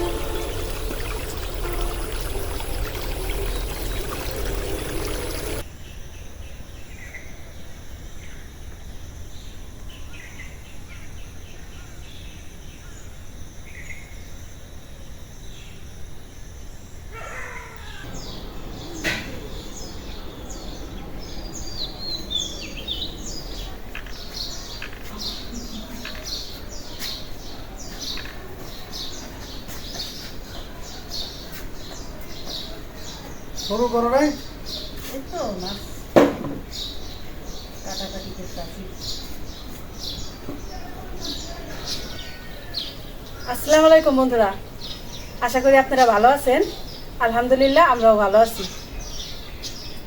you. শুরু করো নাই এই তো মাছ। কাটাকাটি করতেছি আসসালামু আলাইকুম বন্ধুরা। আশা করি আপনারা ভালো আছেন। আলহামদুলিল্লাহ আমরাও ভালো আছি।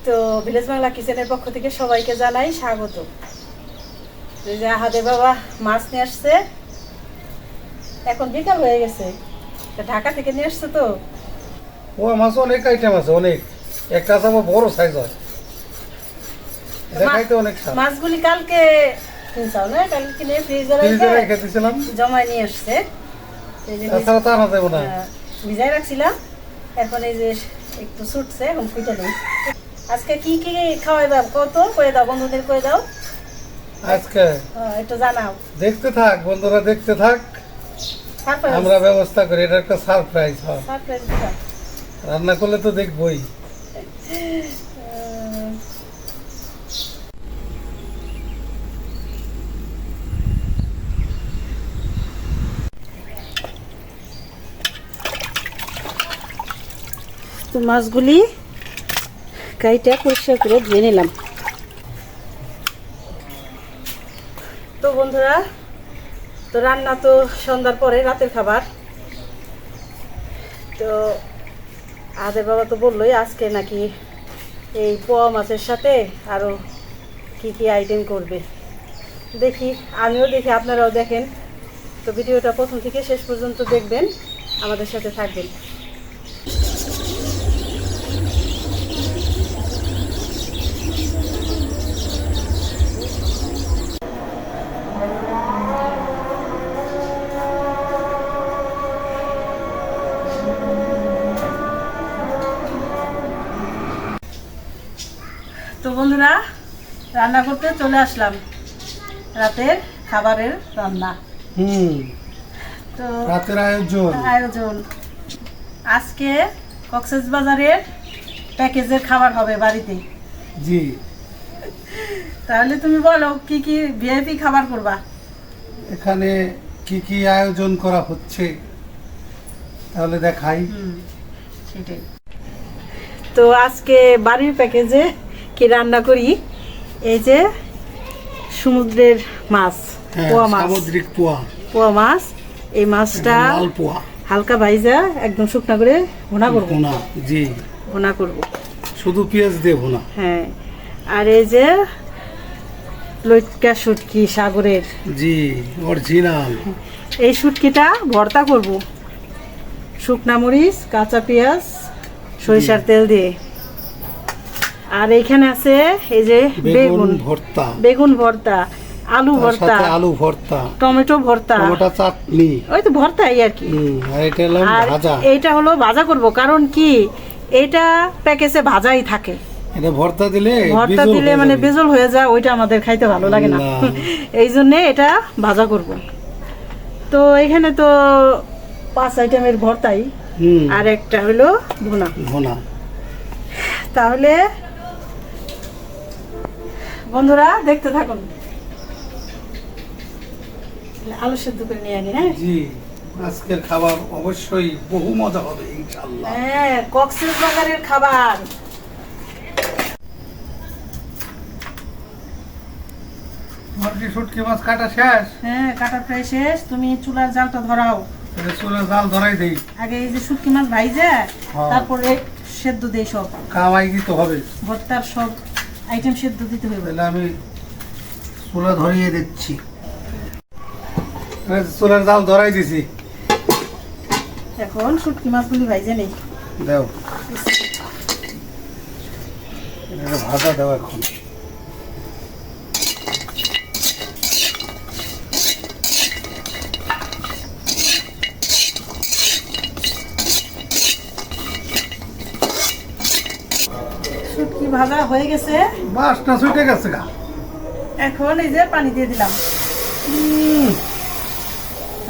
তো ভিলেজ বাংলা কিচেনের পক্ষ থেকে সবাইকে জানাই স্বাগত। এই যে আহাদের বাবা মাছ নিয়ে আসছে। এখন বিকাল হয়ে গেছে। ঢাকা থেকে নিয়ে আসছে তো? ও মাছ অনেক আইটেম আছে অনেক। একটা আছে আবার বড় সাইজ হয়। দেখাইতে অনেক স্বাদ। মাছগুলি কালকে কিনছাও না? কালকে কিনে ফ্রিজে ফ্রিজে রেখে রেখে দিয়েছিলাম নিয়ে আসছে তাছাড়া তা আনা যাব না। ভিজাই রাখছিলাম। এখন এই যে একটু ছুটছে এখন কুইটা নেই। আজকে কি কি খাওয়াই দাও? কত? করে দাও বন্ধুদের করে দাও। আজকে? আহ, একটু জানাও। দেখতে থাক বন্ধুরা দেখতে থাক। আমরা ব্যবস্থা করি এটা একটা সারপ্রাইজ হয়। সারপ্রাইজ রান্না করলে তো দেখবই। তো মাছগুলি কাইটা পরিষ্কার করে ধুয়ে নিলাম। তো বন্ধুরা, তো রান্না তো সন্ধ্যার পরে রাতের খাবার। তো আদের বাবা তো বললোই আজকে নাকি এই পোয়া মাছের সাথে আরও কি কি আইটেম করবে। দেখি, আমিও দেখি, আপনারাও দেখেন। তো ভিডিওটা প্রথম থেকে শেষ পর্যন্ত দেখবেন, আমাদের সাথে থাকবেন। বন্ধুরা রান্না করতে চলে আসলাম। রাতের খাবারের রান্না। হুম। তো রাতের আয়োজন। আয়োজন। আজকে কক্সেস বাজারের প্যাকেজের খাবার হবে বাড়িতে। জি। তাহলে তুমি বলো কি কি ভিআইপি খাবার করবা? এখানে কি কি আয়োজন করা হচ্ছে তাহলে দেখাই। হুম সেটাই। তো আজকে বাড়ির প্যাকেজে কি রান্না করি? এই যে সমুদ্রের মাছ হ্যাঁ, পোয়া মাছ। সামুদ্রিক পোয়া। পোয়া মাছ এই মাছটা লাল পোয়া। হালকা ভাইজা একদম শুকনা করে ভুনা করব। ভুনা জি। ভুনা করব। শুধু পেঁয়াজ দিয়ে ভুনা। হ্যাঁ। আর এই যে লইটকা শুটকি সাগরের। জি অরিজিনাল। এই শুটকিটা ভর্তা করব। শুকনা মরিচ কাঁচা পেঁয়াজ সরিষার তেল দিয়ে। আর এইখানে আছে এই যে বেগুন ভর্তা। বেগুন ভর্তা আলু ভর্তা আলু ভর্তা। টমেটো ভর্তা। টমেটো চাটনি। ওই তো ভর্তাই আর কি। আর এটা হলো ভাজা। এইটা হলো ভাজা করব কারণ কি এটা প্যাকেজে ভাজাই থাকে। এটা ভর্তা দিলে ভর্তা দিলে মানে। বেজল হয়ে যায় ওইটা আমাদের খাইতে ভালো লাগে না। এই জন্যে এটা ভাজা করব। তো এখানে তো পাঁচ আইটেমের ভর্তাই। আর একটা হলো ভুনা। ভুনা। তাহলে বন্ধুরা দেখতে থাকুন। আলু সেদ্ধ করে নিয়ে আনি হ্যাঁ? জি আজকের খাবার অবশ্যই বহু মজা হবে ইনশাআল্লাহ। হ্যাঁ কক্সেস বাজারের খাবার। মুরগি শুটকি মাছ কাটা শেষ? হ্যাঁ কাটা প্রায় শেষ। তুমি চুলার জালটা ধরাও। তাহলে চুলে জাল ধরাই দেই। আগে এই যে শুটকি মাছ ভাইজা হ্যাঁ। তারপরে সেদ্ধ দেই সব। কামাই দিতে হবে। ভর্তার সব আইটেম সেদ্ধ দিতে হবে। তাহলে আমি চুলে ধরিয়ে দিচ্ছি। চুলের জাল ধরাই দিছি। এখন শুটকি মাছগুলি ভাইজে নেই। দাও। ভাজা দাও এখন। ভাজা হয়ে গেছে। বাসটা ছুটে গেছে গা। এখন এই যে পানি দিয়ে দিলাম।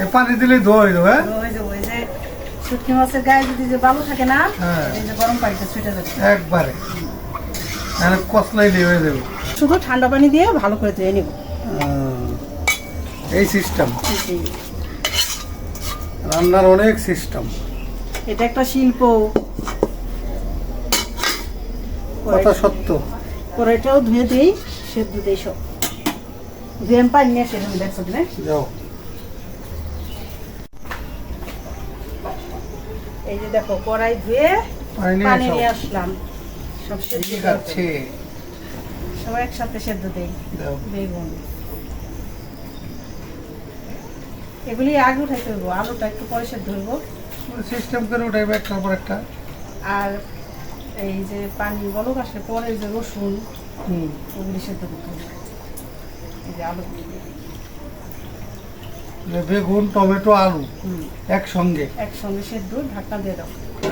এই পানি দিলেই ধোয় হ্যাঁ ওই যে ওই যে শুটকি মাছের গায়ে যদি যে বালু থাকে না হ্যাঁ। এই যে গরম পানিতে ছুটে যাবে। একবারে। মানে কসলাই দিয়ে হয়ে যাবে। শুধু ঠান্ডা পানি দিয়ে ভালো করে ধুয়ে নিব। এই সিস্টেম রান্নার অনেক সিস্টেম এটা একটা শিল্প। কথা সত্য। কড়াইটাও ধুয়ে দিই সেদ্ধ দিই সব। ধুয়ে আমি পানি নিয়ে সেরকম দেখছ যাও। এই যে দেখো কড়াই ধুয়ে পানি নিয়ে আসলাম। সব সেদ্ধ। আছে সব একসাথে সেদ্ধ দেই। বেগুন। এগুলি আগে উঠাইতে হইব আলুটা একটু পরে সেদ্ধ হইব। সিস্টেম করে উঠাইবে পর একটা। আর এই যে পানি বলক আসলে পরে যে রসুন ওগুলি সেদ্ধ করতে হবে। এই যে আলু। বেগুন টমেটো আলু একসঙ্গে। একসঙ্গে সেদ্ধ ঢাকনা দিয়ে দাও।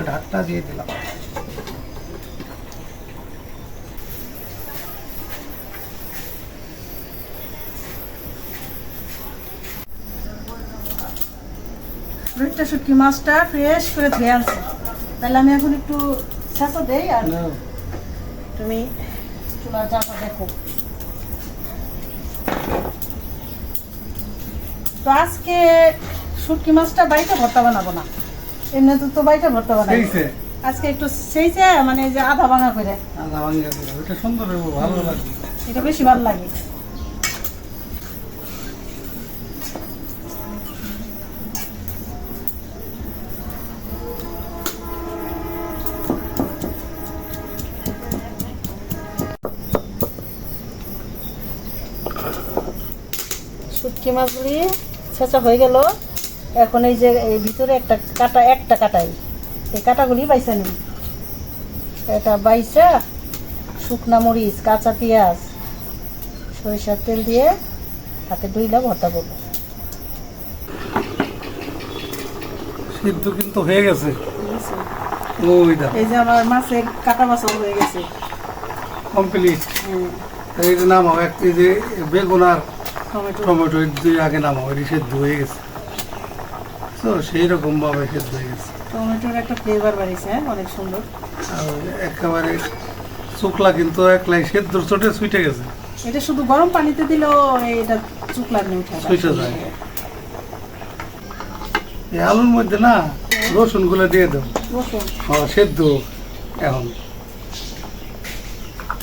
ঢাকটা দিয়ে দিলাম। রুইটা শুটকি মাছটা ফ্রেশ করে ধুয়ে আনছে। তাহলে আমি এখন একটু ছেঁচা দেই আর তুমি চুলার চাপা দেখো। তো আজকে শুটকি মাছটা বাড়িতে ভর্তা বানাবো না। এমনি তো তো বাড়িতে ভর্তা বানাবো সেইছে। আজকে একটু সেইছে মানে যে আধা ভাঙা করে। আদা ভাঙ্গা দিলাম এটা সুন্দর ভালো লাগবে এটা বেশি ভালো লাগে। শুটকি মাছগুলি ছেঁচা হয়ে গেল। এখন এই যে এই ভিতরে একটা কাটা একটা কাটাই। এই কাটাগুলি বাইসা নিই এটা বাইসা শুকনা মরিচ কাঁচা পেঁয়াজ সরিষার তেল দিয়ে হাতে দুইলা ভর্তা করব। সিদ্ধ কিন্তু হয়ে গেছে। এই যে আমার মাছের কাটা মাছও হয়ে গেছে। কমপ্লিট এই যে নামাও এক এই যে বেগুন আর টমেটো। দুই আগে নামাও এটি সেদ্ধ হয়ে গেছে। তো সেই রকম ভাবে সেদ্ধ হয়ে গেছে। টমেটোর একটা ফ্লেভার বাড়িছে হ্যাঁ? অনেক সুন্দর। আর একেবারে শুকলা কিন্তু একলাই সেদ্ধ চোটে ছুটে গেছে। এটা শুধু গরম পানিতে দিলেও এটা চুকলা নিয়ে উঠে সুইটা যায়। এই আলুর মধ্যে না রসুনগুলো দিয়ে দাও রসুন? হ্যাঁ সেদ্ধ এখন।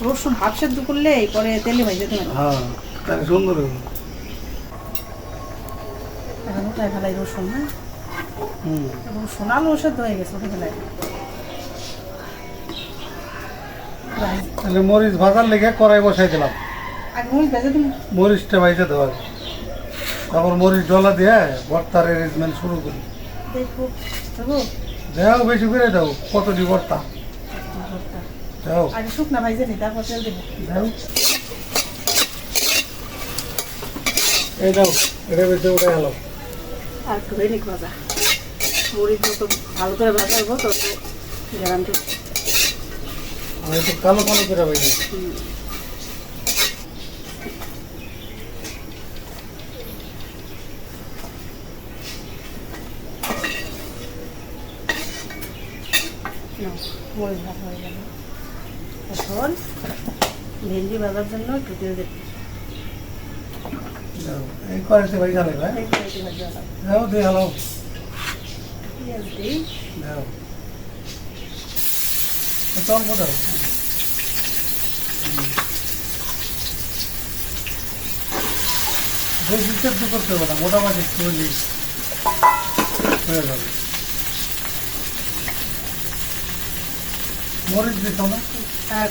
রসুন হাফ সেদ্ধ করলে পরে তেলে দেবেন হ্যাঁ তাহলে সুন্দর হবে। উঠায় ফেলাই? রসুন হ্যাঁ? রসুন আলু সেদ্ধ হয়ে গেছে উঠে ফেলাই। তাহলে মরিচ ভাজার লেগে কড়াই বসাই দিলাম। মরিচটা ভাইজে দেওয়া তারপর মরিচ ডলা দিয়ে ভর্তার অ্যারেঞ্জমেন্ট শুরু করি। দেখো দেও বেশি করে দাও কতটি ভর্তা? ভর্তা। দাও। আগে শুকনা ভাইজে নিই তারপর তেল দেবো। দাও। এই দাও এটা বেশি ওটা হলো আর একটু দৈনিক ভাজা মরিচ যত ভালো করে ভাজা হব তত গ্যারান্টি আমি একটু কালো কালো করে ভাই মরিচ ভাজা হয়ে গেল। এখন ভেন্ডি ভাজার জন্য একটু তেল দেবো দাও ভাই? দাও, দিয়ে হলো দাও। অল্প দাও। বেশি সেদ্ধ করতে হবে না মোটামুটি একটু হয়ে যাবে। মরিচ দিত না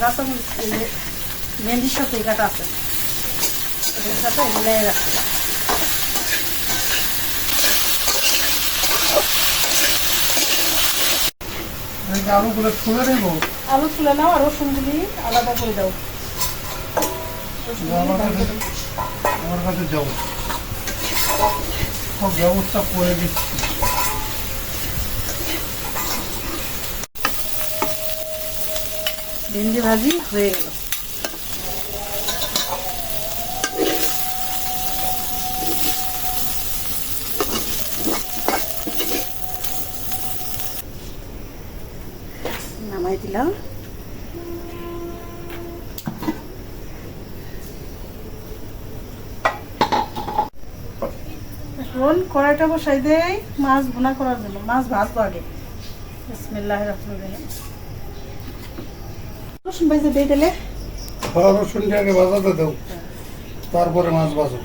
কাঁচা মরিচ ভেন্ডির সাথে কাটা আছে। ওটার সাথে মিলাই আলুগুলো ছুলে নেব আলু তুলে নাও আর রসুনগুলি আলাদা করে দাও। আমার কাছে আমার সব ব্যবস্থা করে দিচ্ছি। ভেন্ডি ভাজি হয়ে গেল নামাই দিলাম এখন কড়াইটা বসাই দেই মাছ ভুনা করার জন্য। মাছ ভাজবো আগে। বিসমিল্লাহ রহমান রহিম। রসুন দিয়ে দিলে? রসুনটা আগে বাজাতে দাও। তারপরে মাছ বাজো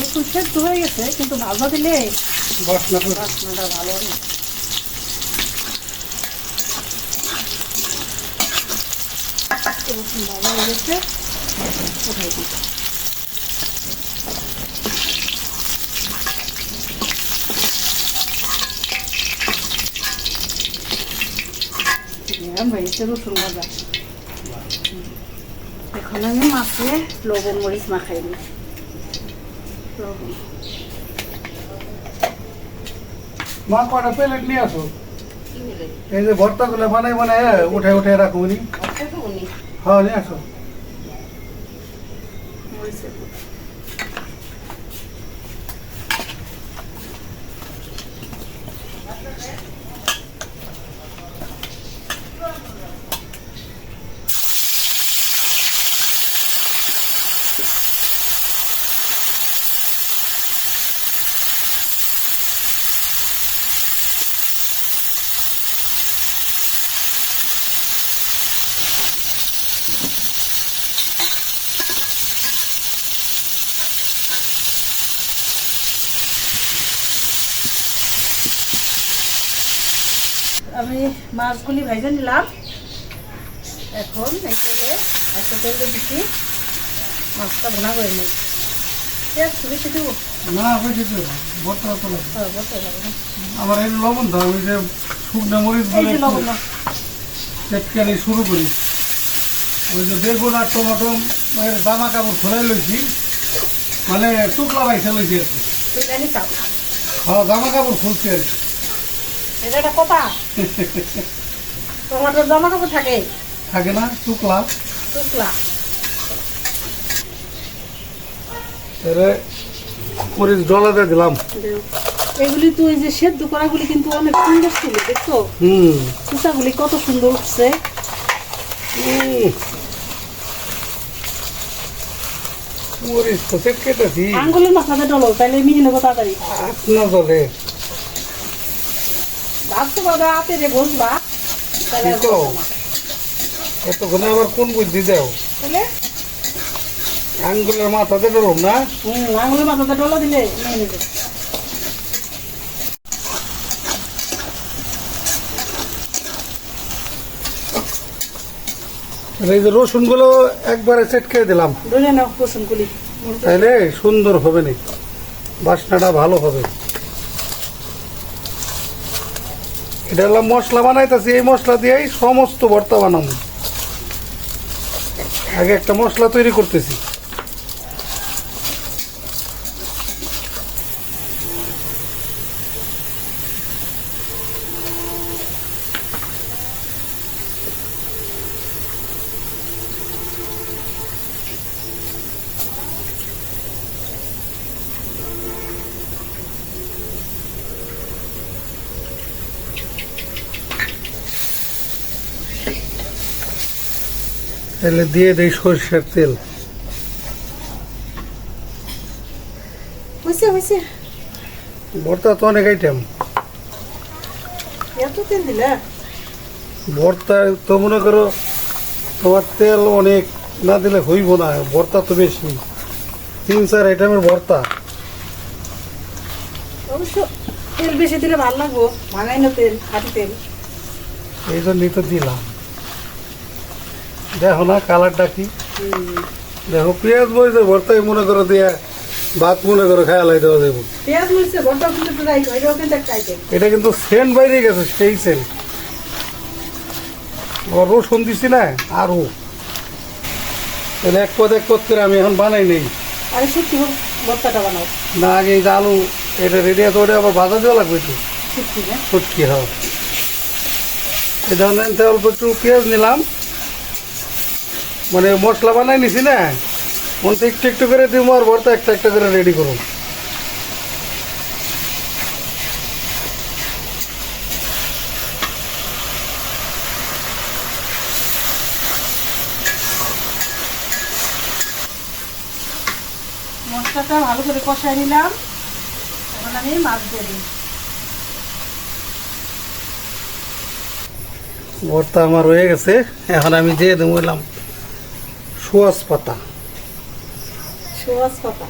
রসুন সেদ্ধ হয়ে গেছে কিন্তু ভাজা দিলে বাসনা বাসনাটা ভালো রসুন ভালো হয়ে গেছে উঠাই দিই হয়েছে রসুন ভাজা এখন আমি মাছে লবণ মরিচ মাখাই দিই লবণ মা কটা প্লেট নিয়ে আসো এই যে ভর্তাগুলো বানাই বানাই উঠে উঠে রাখো উনি হ্যাঁ নিয়ে আসো মরিচের গুঁড়ো। আমি মাছগুলি ভেজে নিলাম। এখন একটা তেল দিচ্ছি। মাছটা ভোনা করে নিই। আমার এই লবণ দাও ওই যে শুকনো মরিচ এই যে লবণ নাও। চেটকানি শুরু করি। ওই যে বেগুন আর টমাটো এর জামা কাপড় খোলাই লইছি। মানে টুকলা বাইসে লইছি আর কি। হ্যাঁ জামা কাপড় খুলছি আর কি। এটা একটা জামা কাপড় থাকে। থাকে না টুকলা। টুকলা। এরে মরিচ ডলাতে দিলাম। এগুলি তো এই যে সেদ্ধ করাগুলি কিন্তু অনেক সুন্দর ছিল দেখছ? হুম। কুচাগুলি কত সুন্দর উঠছে। উম। মরিচ তো আঙ্গুলের মাথাতে ডলো তাহলে মিহি নেব তাড়াতাড়ি। ভাবছ বাবা হাতে রে বসবা কি কও? এতক্ষণে আবার কোন বুদ্ধি দেও? তাহলে? আঙ্গুলের মাথাতে ডরম না? হুম আঙুলের মাথাতে ডলো দিলে নিয়ে নেবে। আর এই যে রসুনগুলো একবারে চেটকে দিলাম। রসুন তাইলে সুন্দর হবে না। বাসনাটা ভালো হবে। এটা হলো মশলা বানাইতেছি, এই মশলা দিয়েই সমস্ত ভর্তা বানাবো। আগে একটা মশলা তৈরি করতেছি। তাহলে দিয়ে দেই সরষের তেল। হয়েছে হয়েছে ভর্তা তো অনেক আইটেম ভর্তা তো মনে করো তোমার তেল অনেক না দিলে হইব না ভর্তা তো বেশি। তিন চার আইটেমের ভর্তা। অবশ্য তেল বেশি দিলে ভালো লাগবো ভাঙাই না তেল খাটি তেল। এই জন্যই তো দিলাম। দেখো না কালারটা কি? দেখো পেঁয়াজ বইছে ভর্তাই মনে করো দিয়া ভাত মনে করো খায়া লাই দেওয়া যাব এটা কিন্তু সেন্ট বাইরে গেছে সেই সেন্ট। রসুন দিছি না আরও। তাহলে এক পদ এক পদ করে আমি এখন বানাই নেই। না আগে এই আলু এটা রেডি আছে ওটা আবার ভাজা দেওয়া লাগবে না? ফুটকি হয়। এই ধরনের তো অল্প একটু পেঁয়াজ নিলাম। মানে মশলা বানাই নিছি না। মন থেকে একটু একটু করে দিব আর ভর্তা একটা একটা করে রেডি করুন মশলাটা ভালো করে কষাই নিলাম। এখন আমি মাছ দিয়ে দিই। ভর্তা আমার হয়ে গেছে। এখন আমি দিয়ে দেবো সুয়াস পাতা। সোয়াস পাতা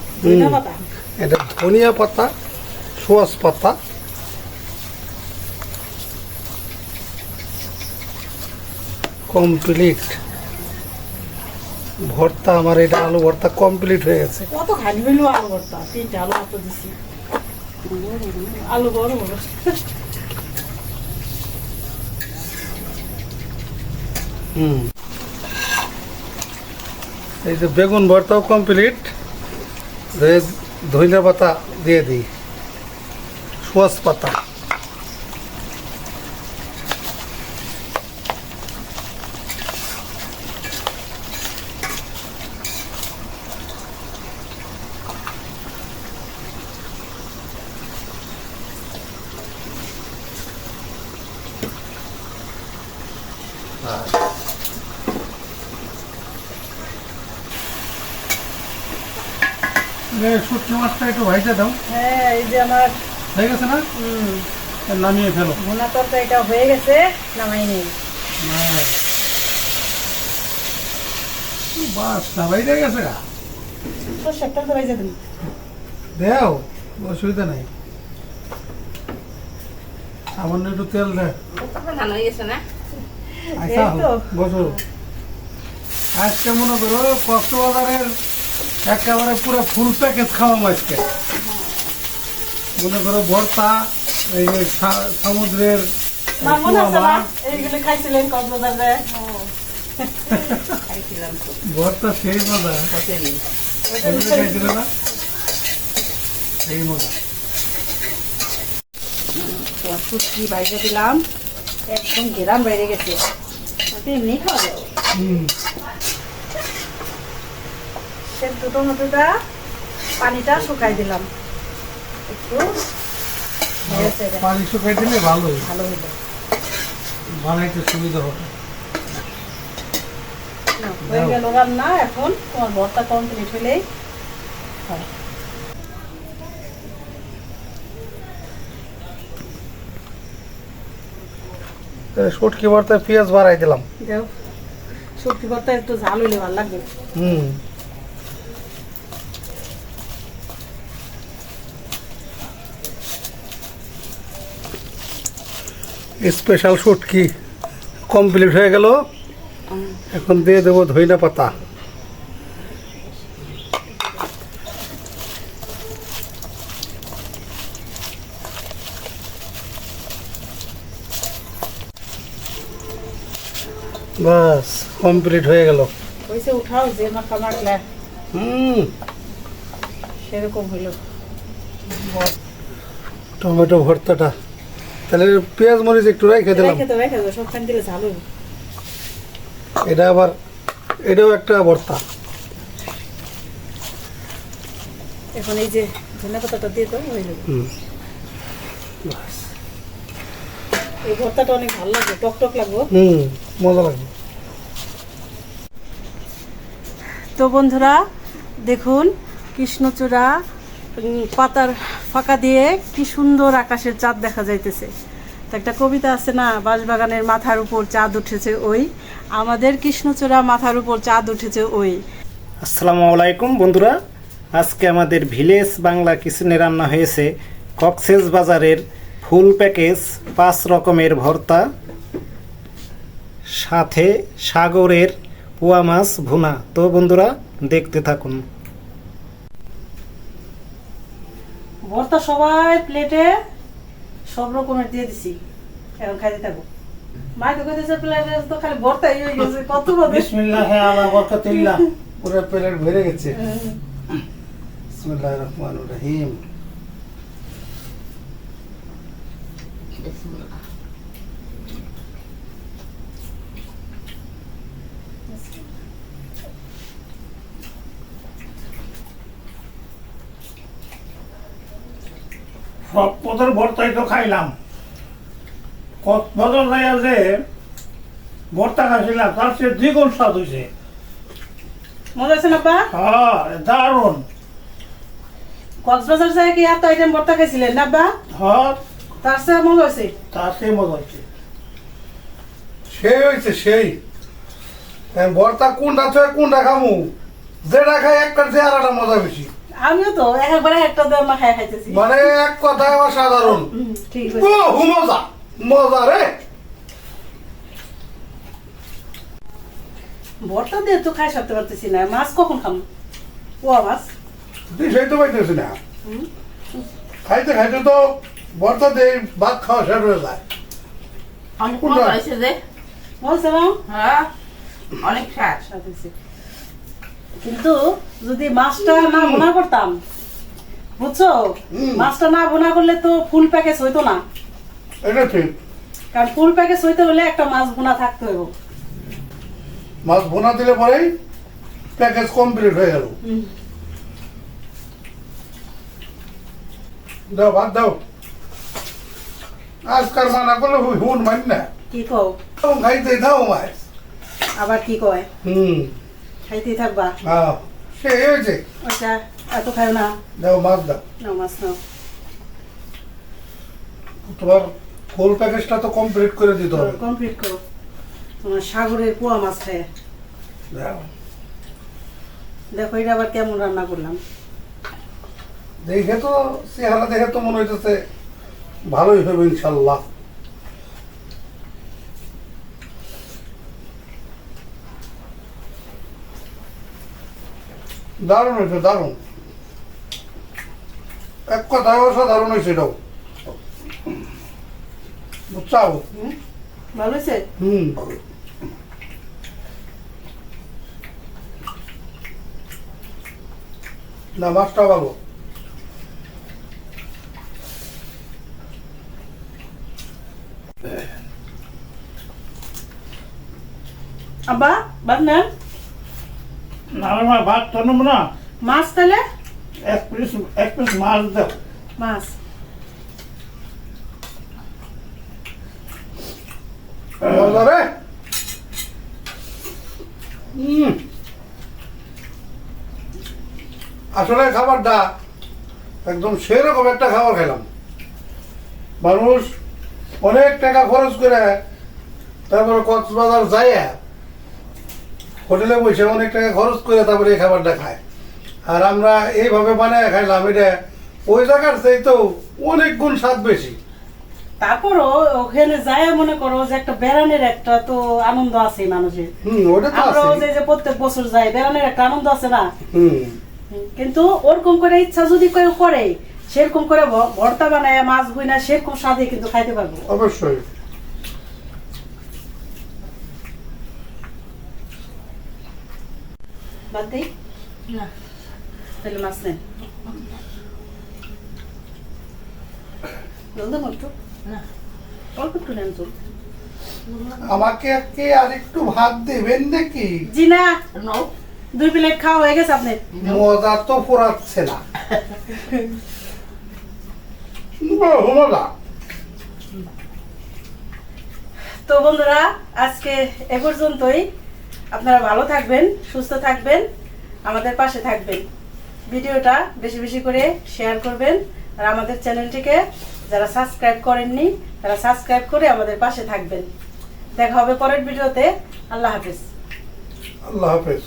এটা ধনিয়া পাতা সুয়াস পাতা। কমপ্লিট। ভর্তা আমার এটা আলু ভর্তা কমপ্লিট হয়ে গেছে। কত খালি হইল আলু ভর্তা তিনটা আলু মাত্র দিছি। আলু বড় হুম। এই যে বেগুন ভর্তাও কমপ্লিট ধনে পাতা দিয়ে দিই সোয়াস পাতা শুটকি মাছটা দাও। হ্যাঁ এই যে আমার হয়ে গেছে না? হুম। নামিয়ে ফেলো। ভুনা তরকারিটা হয়ে গেছে নামাই নেই। হ্যাঁ। বাস গেছে গা? তোর তো বাইজে দিন দেও অসুবিধা নাই। সামান্য একটু তেল দে। আচ্ছা বসো। আজকে মনে করো কক্সবাজারের একেবারে পুরো ফুল প্যাকেজ খাওয়া আজকে। মনে করো ভর্তা এই যে সমুদ্রের ভর্তা সেই মজা। হোটেলে। এগুলো খাইছিল না? এই মজা। তোমার বাইরে দিলাম। একদম গেরাম বাইরে গেছে। এমনি খাওয়া যাবে। হুম সেদ্ধ টমেটোটা পানিটা শুকাই দিলাম। একটু পানি শুকাই দিলে ভালোই ভালো হইল বানাইতে সুবিধা হবে। হয়ে গেল রান্না এখন তোমার ভর্তা কমপ্লিট হলেই হয়। শুটকি ভর্তায় পেঁয়াজ বাড়াই দিলাম। যাও সবজি ভর্তা একটু ঝাল হইলে ভালো লাগবে। হুম। স্পেশাল শুটকি কমপ্লিট হয়ে গেল। এখন দিয়ে দেবো ধইনা পাতা। বাস কমপ্লিট হয়ে গেল। হয়েছে উঠাও যে মাখা মাখলে। হুম। সেরকম হইল। টমেটো ভর্তাটা। তাহলে পেঁয়াজ মরিচ একটু রেখে দিলাম। এটা আবার এটাও একটা ভর্তা। এখন এই যে ধনে পাতাটা দিয়ে দাও হয়ে যাবে। এই ভর্তাটা অনেক ভালো লাগবে টক টক লাগবে। হুম মজা লাগবে। তো বন্ধুরা দেখুন কৃষ্ণচূড়া পাতার ফাঁকা দিয়ে কি সুন্দর আকাশের চাঁদ দেখা যাইতেছে। তো একটা কবিতা আছে না, বাঁশবাগানের মাথার উপর চাঁদ উঠেছে ওই। আমাদের কৃষ্ণচূড়া মাথার উপর চাঁদ উঠেছে ওই। আসসালামু আলাইকুম বন্ধুরা, আজকে আমাদের ভিলেজ বাংলা কিচেনে রান্না হয়েছে কক্সেস বাজারের ফুল প্যাকেজ, পাঁচ রকমের ভর্তা, সাথে সাগরের পোয়া মাছ ভুনা। তো বন্ধুরা, দেখতে থাকুন। ভর্তা সবাই প্লেটে সব রকমের দিয়ে দিছি। এখন খাইতে থাকো মাই তো কইতেছে প্লেটে তো খালি ভর্তাই হয়ে গেছে কত বড় বিসমিল্লাহ আলা বরকাতিল্লাহ। পুরো প্লেট ভরে গেছে। বিসমিল্লাহির রহমানির রহিম। সব পদের ভর্তাই তো খাইলাম। কত বছর যাইয়া যে ভর্তা খাইছিলাম তার চেয়ে দ্বিগুণ স্বাদ হয়েছে মজা আছে না আব্বা হ্যাঁ দারুণ। কক্সবাজার যায় কি এত আইটেম ভর্তা খাইছিলেন না আব্বা হ্যাঁ। তার চেয়ে মজা হয়েছে তার সে মজা হচ্ছে সেই হয়েছে সেই। ভর্তা কোনটা থেকে কোনটা খামু? যেটা খাই একটা চেহারাটা মজা বেশি। আমিও তো একবারে একটা দেওয়া মাখায় খাইতেছি। মানে এক কথায় অসাধারণ। ঠিক আছে বহু মজা। মজা রে। ভর্তা দিয়ে তো খাই সরতে পারতেছি না মাছ কখন খাম? ও মাছ। সেই তো পাইতেছি না। হুম। খাইতে খাইতে তো ভর্তা দিয়ে ভাত খাওয়া শেষ হয়ে যায়। অনেক মজা হয়েছে যে। বলছে না হ্যাঁ অনেক স্বাদ। স্বাদ হয়েছে। কিন্তু যদি মাছটা না ভুনা করতাম বুঝছ? মাছটা না ভুনা করলে তো ফুল প্যাকেজ হইতো না। এটা ঠিক। কারণ ফুল প্যাকেজ হইতে হলে একটা মাছ ভুনা থাকতে হবে মাছ বোনা দিলে পরেই প্যাকেজ কমপ্লিট হয়ে গেল। দাও ভাত দাও। আজকাল মানা করলে হুন মান না কি কও? খাইতে দাও মাছ। আবার কি কয়? হুম। খাইতেই থাকবা? হ্যাঁ। সে হয়েছে ওইটা এত খাও না? দাও মাছ দাও। নাও মাছ নাও। তোমার প্যাকেজটা তো কমপ্লিট করে দিতে হবে। কমপ্লিট করো। তোমার সাগরের পোয়া মাছ খায়। দেখো এটা আবার কেমন রান্না করলাম। দেখে তো চেহারা দেখে তো মনে হইতেছে ভালোই হবে ইনশাল্লাহ। দারুণ হয়েছে দারুণ। এক কথায় অসাধারণ হয়েছে এটাও। বুঝছাও হুম? ভালো হয়েছে? হুম। না মাছটা ভালো। আব্বা বাদ নেন। ভাত তো না? মাছ তাহলে? এক পিস এক পিস মাছ দাও। মাছ। মজা রে। উম। আসলে খাবারটা একদম সেরকম একটা খাবার খেলাম। মানুষ অনেক টাকা খরচ করে তারপরে কক্সবাজার যায় হোটেলে বসে অনেক টাকা খরচ করে তারপরে এই খাবারটা খায়। আর আমরা এইভাবে বানায় খাইলাম এটা ওই জায়গার সেই তো অনেক গুণ স্বাদ বেশি। তারপরও ওখানে যায় মনে করো যে একটা বেড়ানের একটা তো আনন্দ আছে মানুষের। আমরাও যে যে প্রত্যেক বছর যাই বেড়ানের একটা আনন্দ আছে না? হুম। কিন্তু ওরকম করে ইচ্ছা যদি কেউ করে সেরকম করে ভর্তা বানায় মাছ বই না সেরকম স্বাদে কিন্তু খাইতে পারব। অবশ্যই। বাদ দেই না। তাহলে মাছ নেন। জল দেবো একটু। না। অল্প একটু নেন জল। আমাকে কি আর একটু ভাত দেবেন নাকি? জি না। নাও। দুই প্লেট খাওয়া হয়ে গেছে আপনার। মজা তো পোড়াচ্ছে না। মজা তো বন্ধুরা আজকে এ পর্যন্তই। আপনারা ভালো থাকবেন, সুস্থ থাকবেন, আমাদের পাশে থাকবেন। ভিডিওটা বেশি বেশি করে শেয়ার করবেন আর আমাদের চ্যানেলটিকে যারা সাবস্ক্রাইব করেননি, তারা সাবস্ক্রাইব করে আমাদের পাশে থাকবেন। দেখা হবে পরের ভিডিওতে। আল্লাহ হাফিজ। আল্লাহ হাফেজ।